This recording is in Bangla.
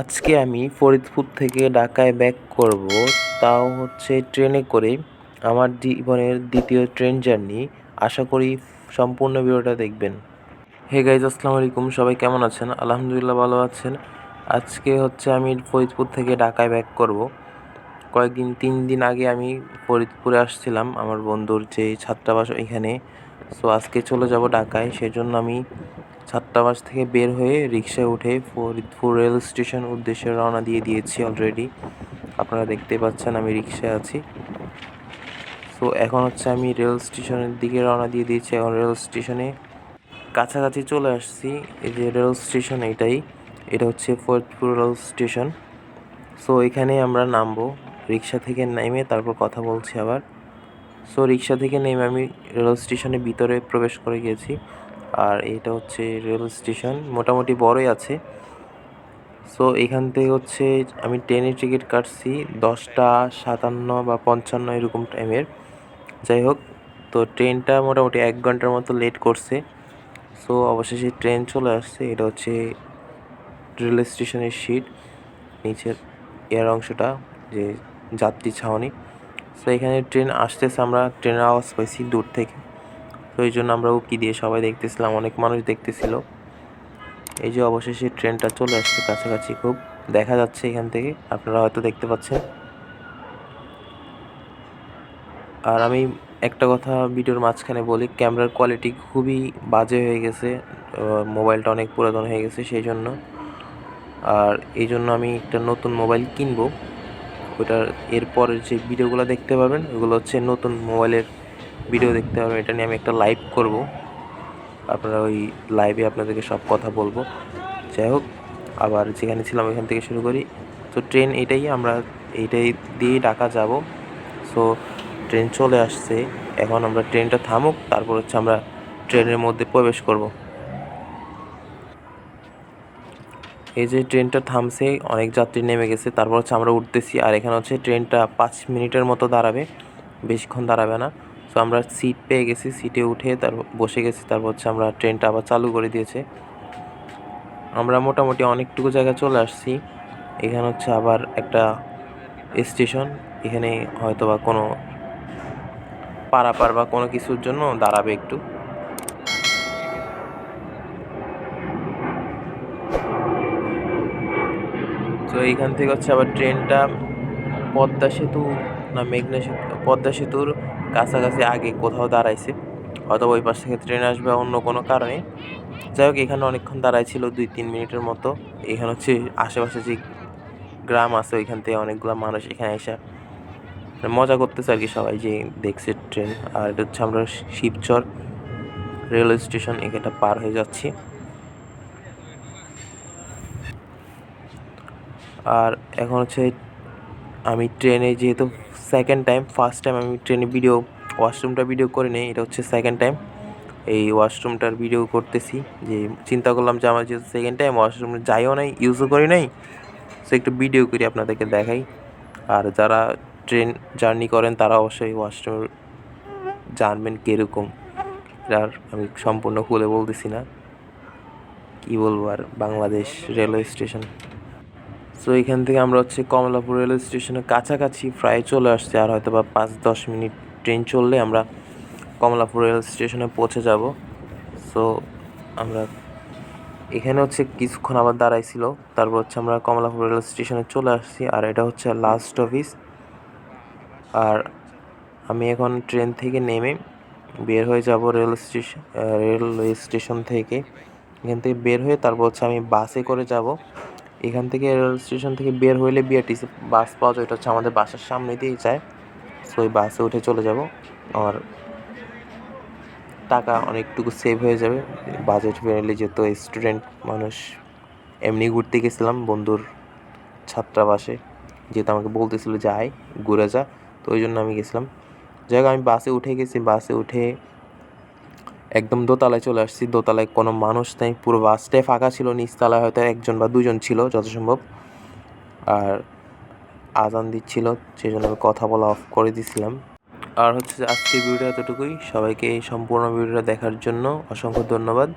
আজকে আমি ফরিদপুর থেকে ঢাকায় ব্যাক করব। তাও হচ্ছে ট্রেনে করে আমার জীবনের দ্বিতীয় ট্রেন জার্নি আশা করি সম্পূর্ণ ভিডিওটা দেখবেন। হে গাইজ আসসালামু আলাইকুম। সবাই কেমন আছেন? আলহামদুলিল্লাহ ভালো আছেন। আজকে হচ্ছে আমি ফরিদপুর থেকে ঢাকায় ব্যাক করব। কয়েকদিন, তিন দিন আগে আমি ফরিদপুরে আসছিলাম। আমার বন্ধুর যে ছাত্রাবাস এখানে সো আজকে চলে যাব ঢাকায়। সেজন্য আমি ছাত্রাবাস থেকে বের হয়ে রিক্সায় উঠে ফরিদপুর রেল স্টেশন উদ্দেশ্যে রওনা দিয়ে দিয়েছি অলরেডি আপনারা দেখতে পাচ্ছেন আমি রিক্সায় আছি। সো এখন হচ্ছে আমি রেল স্টেশনের দিকে রওনা দিয়ে দিয়েছি। এখন রেল স্টেশনে কাছাকাছি চলে আসছি। এই যে রেল স্টেশন এটাই, এটা হচ্ছে ফরিদপুর রেল স্টেশন সো এখানে আমরা নামবো। রিক্সা থেকে নেমে তারপর কথা বলছি আবার। সো রিক্সা থেকে নেমে আমি রেল স্টেশনের ভিতরে প্রবেশ করে গেছি আর এটা হচ্ছে রেল স্টেশন মোটামুটি বড়ই আছে। সো এখান থেকে হচ্ছে আমি ট্রেনের টিকিট কাটছি দশটা সাতান্ন বা পঞ্চান্ন এরকম টাইমের যাই হোক, তো ট্রেনটা মোটামুটি এক ঘণ্টার মতো লেট করছে। সো অবশেষে ট্রেন চলে আসছে, এটা হচ্ছে রেল স্টেশনের সিট নিচের এয়ার অংশটা, যে যাত্রী ছাউনি। সো এখানে ট্রেন আসতেছে আমরা ট্রেনের আওয়াজ পাইছি দূর থেকে। তো এই জন্য আমরা উকি দিয়ে সবাই দেখতেছিলাম, অনেক মানুষ দেখতেছিল। এই যে অবশেষে ট্রেনটা চলে আসছে কাছাকাছি খুব। দেখা যাচ্ছে এখান থেকে, আপনারা হয়তো দেখতে পাচ্ছেন। আর আমি একটা কথা ভিডিওর মাঝখানে বলি, ক্যামেরার কোয়ালিটি খুবই বাজে হয়ে গেছে মোবাইলটা অনেক পুরাতন হয়ে গেছে, সেই জন্য। আর এই জন্য আমি একটা নতুন মোবাইল কিনবো। ওটার এরপরের যে ভিডিওগুলো দেখতে পাবেন, ওগুলো হচ্ছে নতুন মোবাইলের ভিডিও দেখতে পাবেন। এটা নিয়ে আমি একটা লাইভ করব। আপনারা ওই লাইভে আপনাদেরকে সব কথা বলব। যাই হোক, আবার যেখানে ছিলাম ওইখান থেকে শুরু করি। তো ট্রেন এটাই আমরা, এইটাই দিয়ে ঢাকা যাব। সো ট্রেন চলে আসছে। এখন আমরা ট্রেনটা থামুক, তারপর হচ্ছে আমরা ট্রেনের মধ্যে প্রবেশ করব। এই যে ট্রেনটা থামছে, অনেক যাত্রী নেমে গেছে। তারপর হচ্ছে আমরা উঠতেছি আর এখানে হচ্ছে ট্রেনটা পাঁচ মিনিটের মতো দাঁড়াবে। বেশিক্ষণ দাঁড়াবে না। তো আমরা সিট পেয়ে গেছি সিটে উঠে তারপর বসে গেছি। তারপর হচ্ছে আমরা ট্রেনটা আবার চালু করে দিয়েছে। আমরা মোটামুটি অনেকটুকু জায়গা চলে আসছি। এখানে হচ্ছে আবার একটা স্টেশন। এখানে হয়তো বা কোনো পারাপার বা কোনো কিছুর জন্য দাঁড়াবে একটু। এইখান থেকে হচ্ছে আবার ট্রেনটা পদ্মা সেতু না মেঘনা সেতু, পদ্মা সেতুর কাছাকাছি আগে কোথাও দাঁড়াইছে। হয়তো ওই পাশ থেকে ট্রেন আসবে অন্য কোনো কারণে। যাই হোক, এখানে অনেকক্ষণ দাঁড়াইছিল, দুই তিন মিনিটের মতো। এখানে হচ্ছে আশেপাশে যে গ্রাম আছে, ওইখান থেকে অনেকগুলো মানুষ এখানে এসে মজা করতেছে আর কি সবাই যে দেখছে ট্রেন। আর এটা হচ্ছে আমরা শিবচর রেলওয়ে স্টেশন, এখানটা পার হয়ে যাচ্ছি। আর এখন হচ্ছে আমি ট্রেনে যেহেতু সেকেন্ড টাইম ফার্স্ট টাইম আমি ট্রেনে ভিডিও ওয়াশরুমটা ভিডিও করে নিই, এটা হচ্ছে সেকেন্ড টাইম এই ওয়াশরুমটার ভিডিও করতেছি, যে চিন্তা করলাম যে আমার যেহেতু সেকেন্ড টাইম ওয়াশরুমে যাইও নাই ইউজও করি নাই সো একটু ভিডিও করি, আপনাদেরকে দেখাই। আর যারা ট্রেন জার্নি করেন, তারা অবশ্যই ওয়াশরুম জানবেন কীরকম। আর আমি সম্পূর্ণ খুলে বলতেছি না, কী বলব আর, বাংলাদেশ রেলওয়ে স্টেশন। সো এখান থেকে আমরা হচ্ছে কমলাপুর রেলওয়ে স্টেশনের কাছাকাছি প্রায় চলে আসছি। আর হয়তো বা পাঁচ, দশ মিনিট ট্রেন চললে আমরা কমলাপুর রেল স্টেশনে পৌঁছে যাব। সো আমরা এখানে হচ্ছে কিছুক্ষণ আবার দাঁড়াইছিল। তারপর হচ্ছে আমরা কমলাপুর রেল স্টেশনে চলে আসছি। আর এটা হচ্ছে লাস্ট অফিস আর আমি এখন ট্রেন থেকে নেমে বের হয়ে যাব রেল স্টেশন রেলওয়ে স্টেশন থেকে। এখান থেকে বের হয়ে তারপর হচ্ছে আমি বাসে করে যাব। এখান থেকে রেল স্টেশন থেকে বের হইলে বিআরটিসি বাস পাওয়া যায়। এটা হচ্ছে আমাদের বাসার সামনে দিয়েই যায়। সো ওই বাসে উঠে চলে যাব। আর টাকা অনেকটুকু সেভ হয়ে যাবে। বাজেট ফ্রেন্ডলি যেহেতু স্টুডেন্ট মানুষ, এমনি ঘুরতে গেছিলাম বন্ধুর ছাত্রাবাসে। যেহেতু আমাকে বলতেছিল যে, আয়, ঘুরে যা। তো ওই জন্য আমি গেছিলাম। যাই হোক, আমি বাসে উঠে গেছি। বাসে উঠে একদম দোতলায় চলে আসছি। দোতলায় কোনো মানুষ নেই। পুরো বাসটাই ফাঁকা ছিল, নিচতলায় হয়তো একজন বা দুজন ছিল যত সম্ভব আর আজান দিচ্ছিল সেই জন্য আমি কথা বলা অফ করে দিছিলাম। আর হচ্ছে আজকের ভিডিও এতটুকুই। সবাইকে এই সম্পূর্ণ ভিডিওটা দেখার জন্য অসংখ্য ধন্যবাদ।